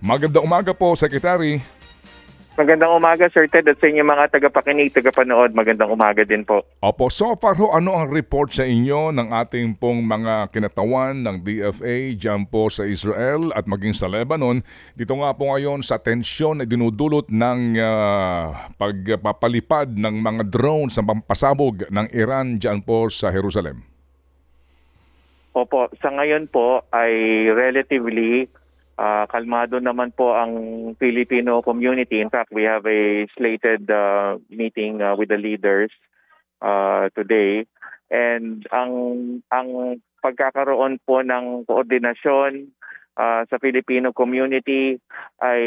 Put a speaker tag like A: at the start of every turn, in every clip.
A: Magandang umaga po, Secretary.
B: Magandang umaga, Sir Ted, at sa inyong mga tagapakinig, tagapanood. Magandang umaga din po.
A: Opo, so far ho, ano ang report sa inyo ng ating pong mga kinatawan ng DFA dyan po sa Israel at maging sa Lebanon? Dito nga po ngayon sa tensyon na dinudulot ng ah, pagpapalipad ng mga drones sa pampasabog ng Iran dyan po sa Jerusalem.
B: Opo, sa ngayon po ay relatively ah, kalmado naman po ang Filipino community. In fact, we have a slated ah, meeting ah, with the leaders ah, today. And ang ang pagkakaroon po ng koordinasyon ah, sa Filipino community ay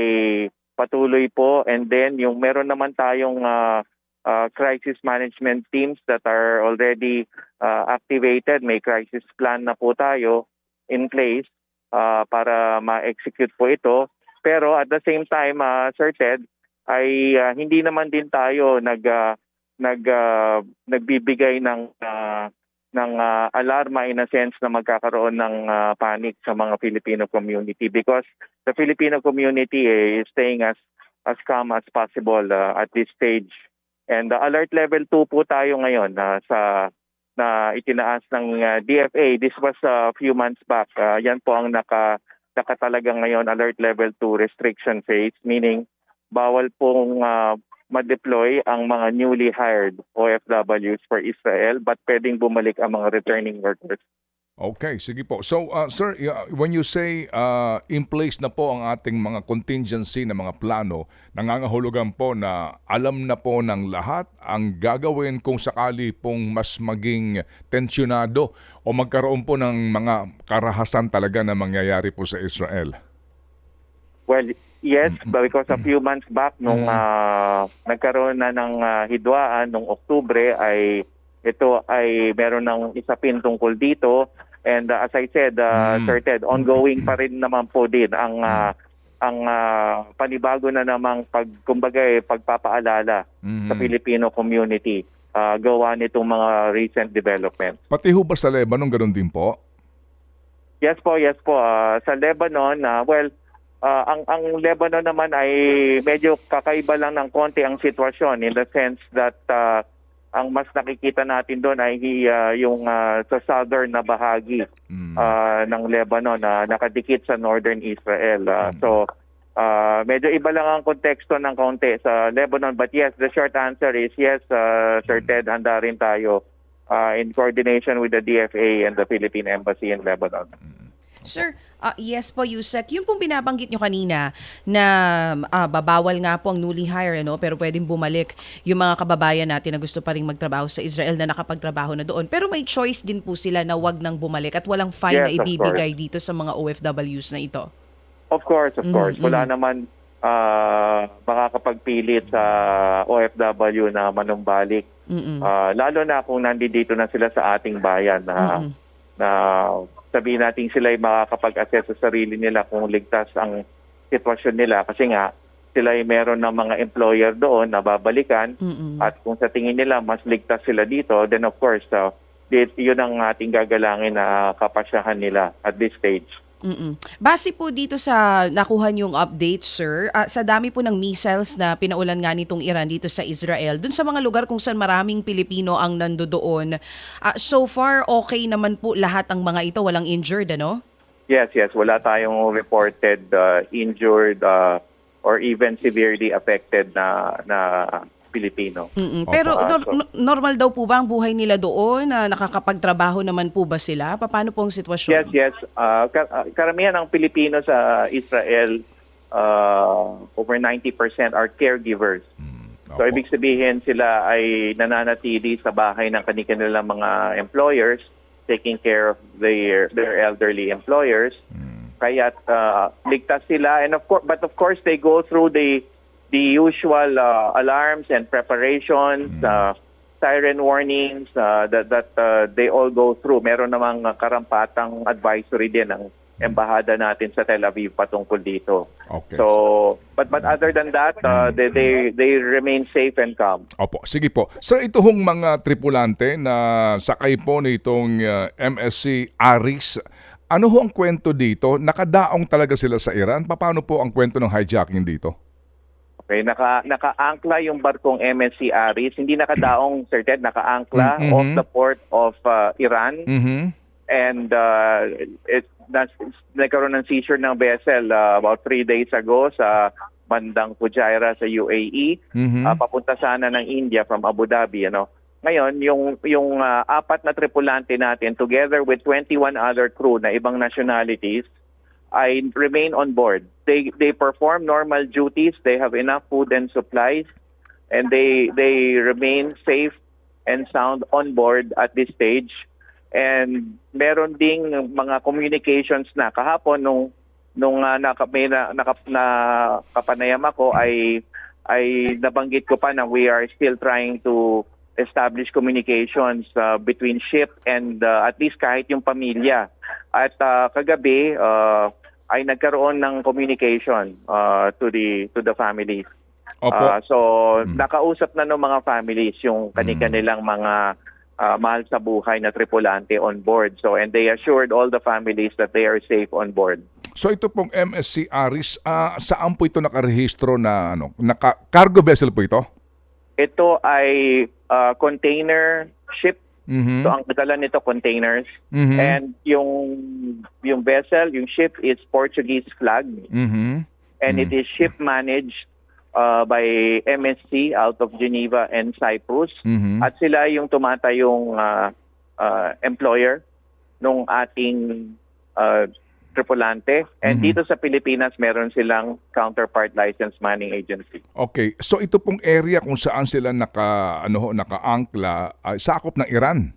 B: patuloy po and then yung meron naman tayong ah, ah, crisis management teams that are already uh, activated. May crisis plan na po tayo in place uh, para ma-execute po ito. Pero at the same time, uh, Sir Ted, ay uh, hindi naman din tayo nag uh, nag uh, nagbibigay ng uh, ng uh, alarma in a sense na magkakaroon ng uh, panic sa mga Filipino community because the Filipino community eh, is staying as as calm as possible uh, at this stage. And uh, alert level 2 po tayo ngayon uh, sa na itinaas ng uh, DFA. This was a few months back. Uh, yan po ang naka nakatalaga ngayon alert level 2 restriction phase meaning bawal pong uh, ma-deploy ang mga newly hired OFWs for Israel but pwedeng bumalik ang mga returning workers.
A: Okay, sige po. So, uh, sir, when you say uh, in place na po ang ating mga contingency na mga plano, nangangahulugan po na alam na po ng lahat ang gagawin kung sakali pong mas maging tensyonado o magkaroon po ng mga karahasan talaga na mangyayari po sa Israel.
B: Well, yes, because a few months back nung ah, nagkaroon na ng ah, hidwaan nung Oktubre ay ito ay meron ng isapin tungkol dito and ah, as I said, uh,
A: Mm.
B: Sir Ted, ongoing pa rin naman po din ang ah, ang ah, panibago na namang pag kumbaga eh, pagpapaalala
A: Mhm.
B: sa Filipino community ah, gawa nitong mga recent development.
A: Pati ho ba sa Lebanon ganun din po?
B: Yes po, yes po. Ah, sa Lebanon, ah, well, ah, ang ang Lebanon naman ay medyo kakaiba lang ng konti ang sitwasyon in the sense that ah, ang mas nakikita natin doon ay ah, yung ah, sa southern na bahagi
A: Mm.
B: ah, ng Lebanon na nakadikit sa northern Israel. Ah, So ah, medyo iba lang ang konteksto ng konti sa Lebanon but yes, the short answer is yes, ah, Sir Ted, handa rin tayo ah, in coordination with the DFA and the Philippine Embassy in Lebanon.
C: Sir, ah, yes po, Yusek. Yung pong binabanggit nyo kanina na ah, babawal nga po ang newly hire, ano, pero pwedeng bumalik yung mga kababayan natin na gusto pa rin magtrabaho sa Israel na nakapagtrabaho na doon. Pero may choice din po sila na wag nang bumalik at walang fine
B: Yes,
C: na ibibigay dito sa mga OFWs na ito.
B: Of course, of
C: Mhm,
B: course. Wala naman ah, makakapagpilit sa OFW na manumbalik.
C: Mm-mm.
B: Ah, lalo na kung nandito na sila sa ating bayan na,
C: Mm-mm.
B: na sabihin natin sila ay makakapag-assess sa sarili nila kung ligtas ang sitwasyon nila kasi nga sila ay meron ng mga employer doon na babalikan
C: Mm-mm.
B: at kung sa tingin nila mas ligtas sila dito then of course uh, yun ang ating gagalangin na kapasyahan nila at this stage.
C: Mm-mm. Base po dito sa nakuha niyong update, sir, ah, sa dami po ng missiles na pinaulan nga nitong Iran dito sa Israel, dun sa mga lugar kung saan maraming Pilipino ang nandoon, ah, so far okay naman po lahat ang mga ito, walang injured, ano?
B: Yes, yes. Wala tayong reported uh, injured uh, or even severely affected na na Pilipino.
C: Mm-mm. Pero
B: Ah,
C: nor-
B: so-
C: no- normal daw po ba ang buhay nila doon? na nakakapagtrabaho naman po ba sila? Paano po ang sitwasyon?
B: Yes, yes. Uh, ka- uh, karamihan ng Pilipino sa Israel, uh, over 90% are caregivers.
A: Mm.
B: So
A: Opo.
B: ibig sabihin sila ay nananatili sa bahay ng kanilang mga employers, taking care of their their elderly employers.
A: Mm.
B: Kaya uh, ligtas sila and of course but of course they go through the the usual uh, alarms and preparations, uh, siren warnings uh, that that uh, they all go through. Meron namang karampatang advisory din ng embahada natin sa Tel Aviv patungkol dito.
A: Okay.
B: So, but but other than that, uh, they, they they remain safe and calm.
A: Opo, sige po. Sa ito hong mga tripulante na sakay po nitong uh, MSC Aris, Ano ho ang kwento dito? Nakadaong talaga sila sa Iran? Paano po ang kwento ng hijacking dito?
B: Okay, naka naka-angkla yung barkong MSC Aris. Hindi nakadaong, Sir Ted, naka-angkla
A: Mm,
B: off the port of uh, Iran.
A: Mhm.
B: And uh, it, nas, nagkaroon ng seizure ng vessel uh, about three days ago sa bandang Fujairah sa UAE.
A: Mhm.
B: Ah, papunta sana ng India from Abu Dhabi, ano. Ngayon, yung yung ah, apat na tripulante natin together with 21 other crew na ibang nationalities ay remain on board. They they perform normal duties, they have enough food and supplies and they they remain safe and sound on board at this stage. And meron ding mga communications na kahapon nung nung uh, naka, may na, naka, na kapanayam ako ay ay nabanggit ko pa na we are still trying to establish communications uh, between ship and uh, at least kahit yung pamilya. At uh, kagabi uh, ay nagkaroon ng communication uh, to the to the families.
A: Opo.
B: Uh, so nakausap na ng mga families yung kanilang mga uh, mahal sa buhay na tripulante on board. So and they assured all the families that they are safe on board.
A: So ito pong MSC Aris, ah, saan po ito nakarehistro na ano, naka cargo vessel po ito?
B: Ito ay uh, container ship.
A: Mhm.
B: So ang dala nito containers
A: Mhm.
B: and yung yung vessel, yung ship is Portuguese flag
A: Mhm.
B: and it is ship managed uh, by MSC out of Geneva and Cyprus.
A: Mhm.
B: At sila yung tumatayong uh, uh, employer nung ating uh, tripulante. And
A: Mhm.
B: dito sa Pilipinas, meron silang counterpart license manning agency.
A: Okay. So ito pong area kung saan sila naka ano naka-angkla ay sakop ng Iran.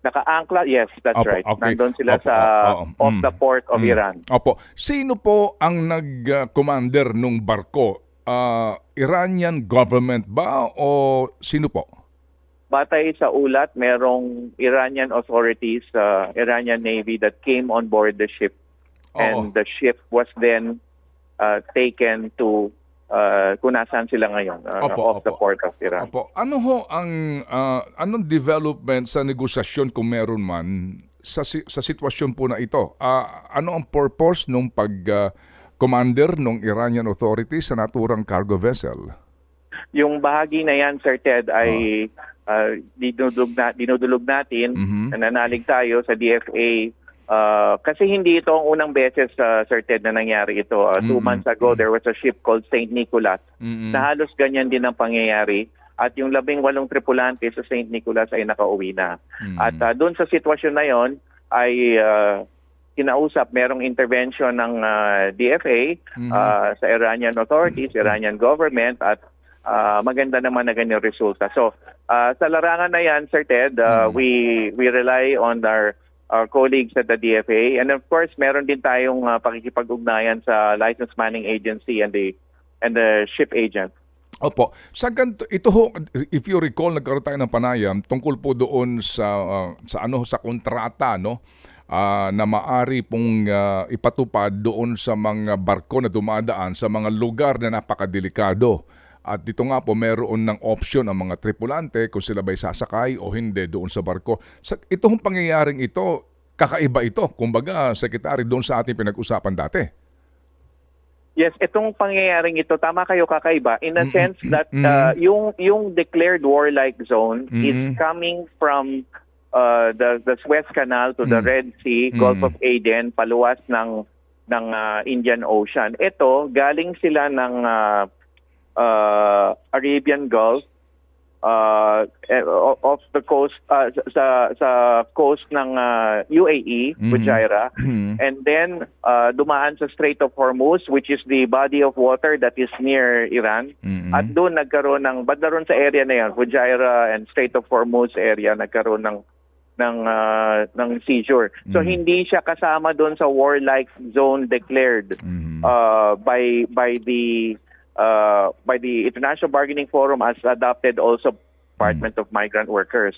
B: Naka-angkla, yes, that's
A: Opo,
B: right.
A: okay.
B: Nandun sila
A: Opo,
B: sa
A: oo,
B: off
A: mm.
B: the port of
A: Mm.
B: Iran.
A: Opo. Sino po ang nag-commander nung barko? Ah, Iranian government ba o sino po?
B: Batay sa ulat, merong Iranian authorities, uh, Iranian Navy that came on board the ship.
A: Oo.
B: And the ship was then uh, taken to uh, kung nasaan sila ngayon, uh,
A: Opo,
B: off the
A: opo.
B: port of Iran.
A: Opo. Ano ho ang ah, anong development sa negosasyon kung meron man sa sa sitwasyon po na ito? Ah, ano ang purpose nung pag ah, commander ng Iranian authorities sa naturang cargo vessel?
B: Yung bahagi na yan, Sir Ted, ay uh, dinudulog, na, dinudulog natin,
A: Mhm.
B: nananalig tayo sa DFA. Uh, kasi hindi ito ang unang beses, uh, Sir Ted, na nangyari ito. Uh, Two
A: Mhm.
B: months ago, there was a ship called St. Nicholas
A: Mhm.
B: na halos ganyan din ang pangyayari. At yung labing walong tripulante sa St. Nicholas ay nakauwi na.
A: Mhm.
B: At uh, doon sa sitwasyon na yon ay uh, kinausap, merong intervention ng uh, DFA
A: Mhm.
B: uh, sa Iranian authorities, Iranian government at uh, maganda naman na ganyan resulta. So uh, sa larangan na yan, Sir Ted, uh,
A: Mhm.
B: we we rely on our our colleagues at the DFA and of course meron din tayong uh, pakikipag-ugnayan sa license manning agency and the and the ship agent.
A: Opo. Sa ganito, ito ho, if you recall, nagkaroon tayo ng panayam tungkol po doon sa ah, sa ano sa kontrata no ah, na maari pong ah, ipatupad doon sa mga barko na dumadaan sa mga lugar na napakadelikado. At dito nga po meron ng option ang mga tripulante kung sila ba'y sasakay o hindi doon sa barko. Sa itong pangyayaring ito, kakaiba ito. Kumbaga, Secretary, doon sa ating pinag-usapan dati.
B: Yes, itong pangyayaring ito tama kayo kakaiba in a
A: Mm-mm.
B: sense that uh, yung yung declared warlike zone is
A: Mm-mm.
B: coming from uh, the the Suez Canal to the
A: Mm.
B: Red Sea, Gulf
A: Mm.
B: of Aden, paluwas ng ng uh, Indian Ocean. Ito galing sila ng uh, uh, Arabian Gulf uh, eh, off the coast uh, sa sa coast ng uh, UAE,
A: Mhm.
B: Fujairah. And then uh, dumaan sa Strait of Hormuz which is the body of water that is near Iran.
A: Mhm.
B: At doon nagkaroon ng banda ron sa area na yan, Fujairah and Strait of Hormuz area nagkaroon ng ng uh, ng seizure. So
A: Mhm.
B: hindi siya kasama doon sa warlike zone declared
A: Mhm.
B: uh, by by the uh, by the International Bargaining Forum as adopted also Department of Migrant Workers.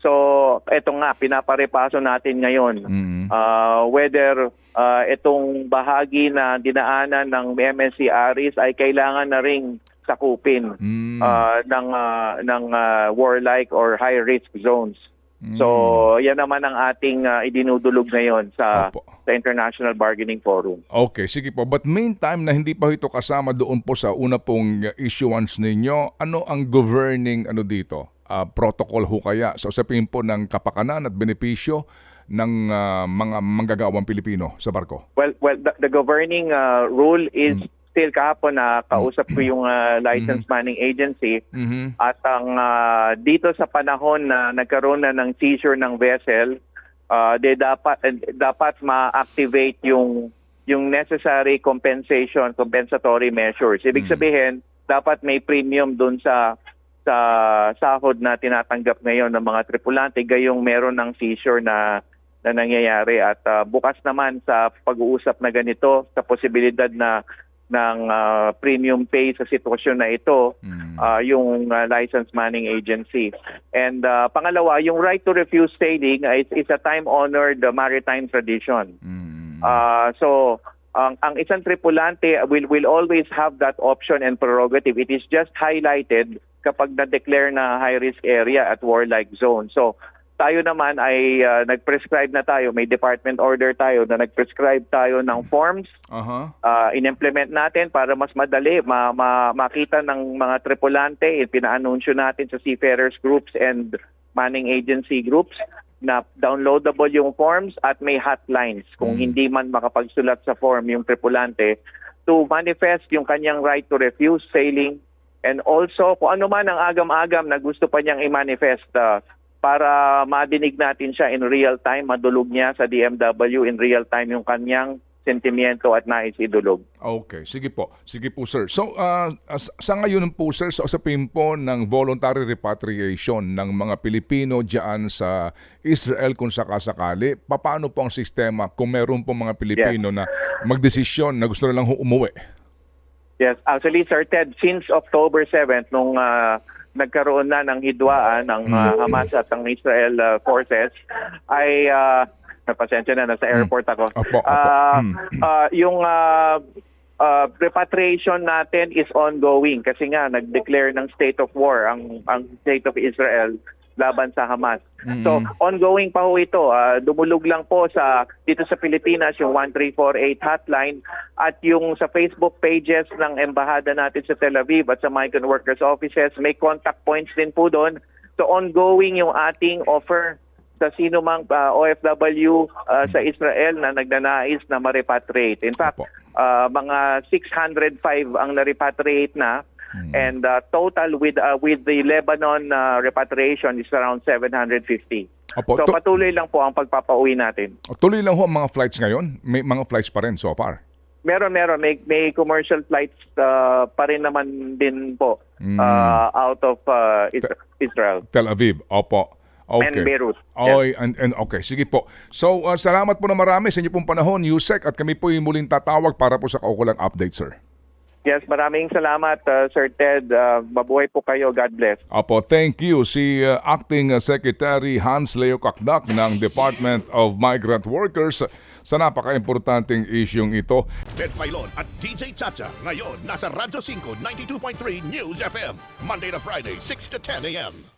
B: So, eto nga, pinaparepaso natin ngayon
A: Mhm.
B: uh, whether uh, itong bahagi na dinaanan ng MSC Aris ay kailangan na ring sakupin
A: Mm.
B: uh, ng uh, ng uh, warlike or high risk So, yan naman ang ating uh, idinudulog ngayon sa
A: Opo.
B: sa International Bargaining Forum.
A: Okay, sige po. But meantime na hindi pa ito kasama doon po sa una pong uh, issuance ninyo, ano ang governing ano dito? Ah, protocol ho kaya sa usapin po ng kapakanan at benepisyo ng ah, mga manggagawang Pilipino sa barko?
B: Well, well, the, the governing uh, rule is still kahapon na kausap ko yung uh, license manning agency.
A: Mhm.
B: at ang uh, dito sa panahon na nagkaroon na ng seizure ng vessel, uh, de dapat eh, dapat ma-activate yung yung necessary compensation, compensatory measures. Ibig sabihin, dapat may premium doon sa sa sahod na tinatanggap ngayon ng mga tripulante gayong meron ng seizure na na nangyayari. At uh, bukas naman sa pag-uusap na ganito sa posibilidad na ng uh, premium pay sa sitwasyon na ito
A: Mm.
B: uh, yung uh, license manning agency. And uh, pangalawa, yung right to refuse sailing is, is a time-honored uh, maritime tradition.
A: Mm.
B: Uh, so, ang, ang isang tripulante will, will always have that option and prerogative. It is just highlighted kapag na-declare na high-risk area at warlike zone. So, tayo naman ay uh, nag-prescribe na tayo, may department order tayo na nag-prescribe tayo ng forms
A: Aha.
B: uh, in-implement natin para mas madali ma- ma- makita ng mga tripulante, pinaanunsyo natin sa seafarers groups and manning agency groups na downloadable yung forms at may hotlines kung hindi man makapagsulat sa form yung tripulante to manifest yung kanyang right to refuse sailing. And also kung ano man ang agam-agam na gusto pa niyang i-manifest uh, para madinig natin siya in real time, madulog niya sa DMW in real time yung kanyang sentimiento at nais idulog.
A: Okay, sige po. Sige po sir. So as- sa ngayon po sir, sa usapin po ng voluntary repatriation ng mga Pilipino diyan sa Israel kung sakasakali, paano po ang sistema kung meron po mga Pilipino na magdesisyon na gusto na lang umuwi?
B: Yes, actually Sir Ted, since October 7th nung ah, nagkaroon na ng hidwaan ng ah, Hamas at ng Israel ah, forces ay uh, napasensya na nasa airport ako.
A: Opo, opo.
B: Ah,
A: Mm.
B: ah, yung ah, ah, repatriation natin is ongoing kasi nga nag-declare ng state of war ang ang state of Israel laban sa Hamas. So ongoing pa ho ito. Ah, dumulog lang po sa dito sa Pilipinas yung 1348 hotline at yung sa Facebook pages ng embahada natin sa Tel Aviv at sa migrant workers offices may contact points din po doon. So ongoing yung ating offer sa sino mang ah, OFW ah, sa Israel na nagnanais na ma-repatriate. In fact, ah, mga 605 ang na-repatriate na and ah, total with ah, with the Lebanon ah, repatriation is around 750.
A: Opo,
B: So
A: tu-
B: patuloy lang po ang pagpapauwi natin.
A: tuloy lang ho ang mga flights ngayon. May mga flights pa rin so far.
B: Meron meron may may commercial flights ah, pa rin naman din po ah, out of Is- Israel.
A: Tel Aviv. Opo. Okay.
B: And Beirut.
A: Oy, and, and okay, sige po. So, uh, salamat po na marami sa inyo pong panahon, Yusek, at kami po yung muling tatawag para po sa kaukulang update, sir.
B: Yes, maraming salamat ah, Sir Ted. Ah, mabuhay po kayo. God bless.
A: Opo, thank you. Si uh, Acting uh, Secretary Hans Leo Kakdak ng Department of Migrant Workers sa napaka-importanting isyong ito.
D: Ted Filon at DJ Chacha. Ngayon, nasa Radyo 5, 92.3 News FM. Monday to Friday, 6 to 10 a.m.